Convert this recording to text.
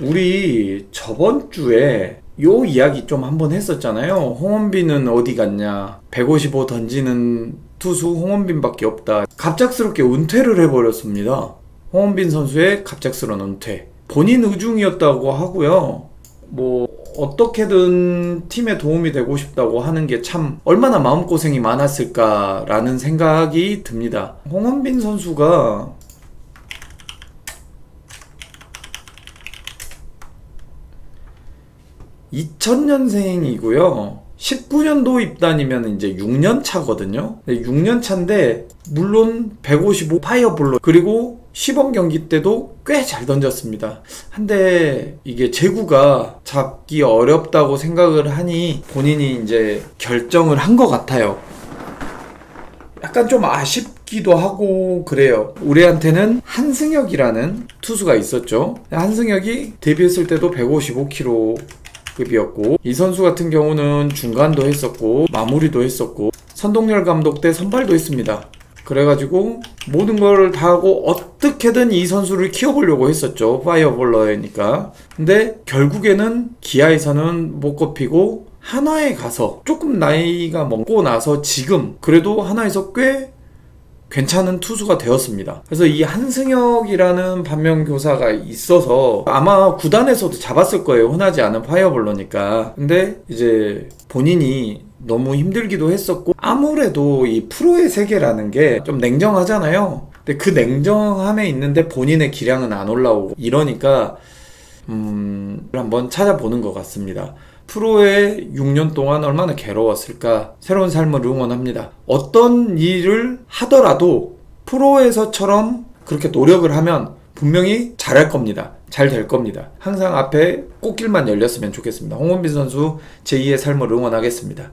우리 저번 주에 요 이야기 좀 한번 했었잖아요. 홍원빈은 어디 갔냐? 155 던지는 투수 홍원빈밖에 없다. 갑작스럽게 은퇴를 해버렸습니다. 홍원빈 선수의 갑작스러운 은퇴. 본인 의중이었다고 하고요. 뭐 어떻게든 팀에 도움이 되고 싶다고 하는 게 참 얼마나 마음고생이 많았을까라는 생각이 듭니다. 홍원빈 선수가 2000년생이고요. 19년도 입단이면 이제 6년 차거든요. 6년 차인데 물론 155 파이어볼로 그리고 시범 경기 때도 꽤 잘 던졌습니다. 한데 이게 제구가 잡기 어렵다고 생각을 하니 본인이 이제 결정을 한 것 같아요. 약간 좀 아쉽기도 하고 그래요. 우리한테는 한승혁이라는 투수가 있었죠. 한승혁이 데뷔했을 때도 155kg 급이었고 이 선수 같은 경우는 중간도 했었고 마무리도 했었고 선동열 감독 때 선발도 했습니다. 그래가지고 모든 걸 다 하고 어떻게든 이 선수를 키워보려고 했었죠. 파이어볼러니까. 근데 결국에는 기아에서는 못 꼽히고 한화에 가서 조금 나이가 먹고 나서 지금 그래도 한화에서 꽤 괜찮은 투수가 되었습니다. 그래서 이 한승혁이라는 반면 교사가 있어서 아마 구단에서도 잡았을 거예요. 흔하지 않은 파이어볼러니까. 근데 이제 본인이 너무 힘들기도 했었고 아무래도 이 프로의 세계라는 게 좀 냉정하잖아요. 근데 그 냉정함에 있는데 본인의 기량은 안 올라오고 이러니까 음 한번 찾아보는 것 같습니다. 프로에 6년 동안 얼마나 괴로웠을까 새로운 삶을 응원합니다. 어떤 일을 하더라도 프로에서처럼 그렇게 노력을 하면 분명히 잘할 겁니다. 잘 될 겁니다. 항상 앞에 꽃길만 열렸으면 좋겠습니다. 홍원빈 선수 제2의 삶을 응원하겠습니다.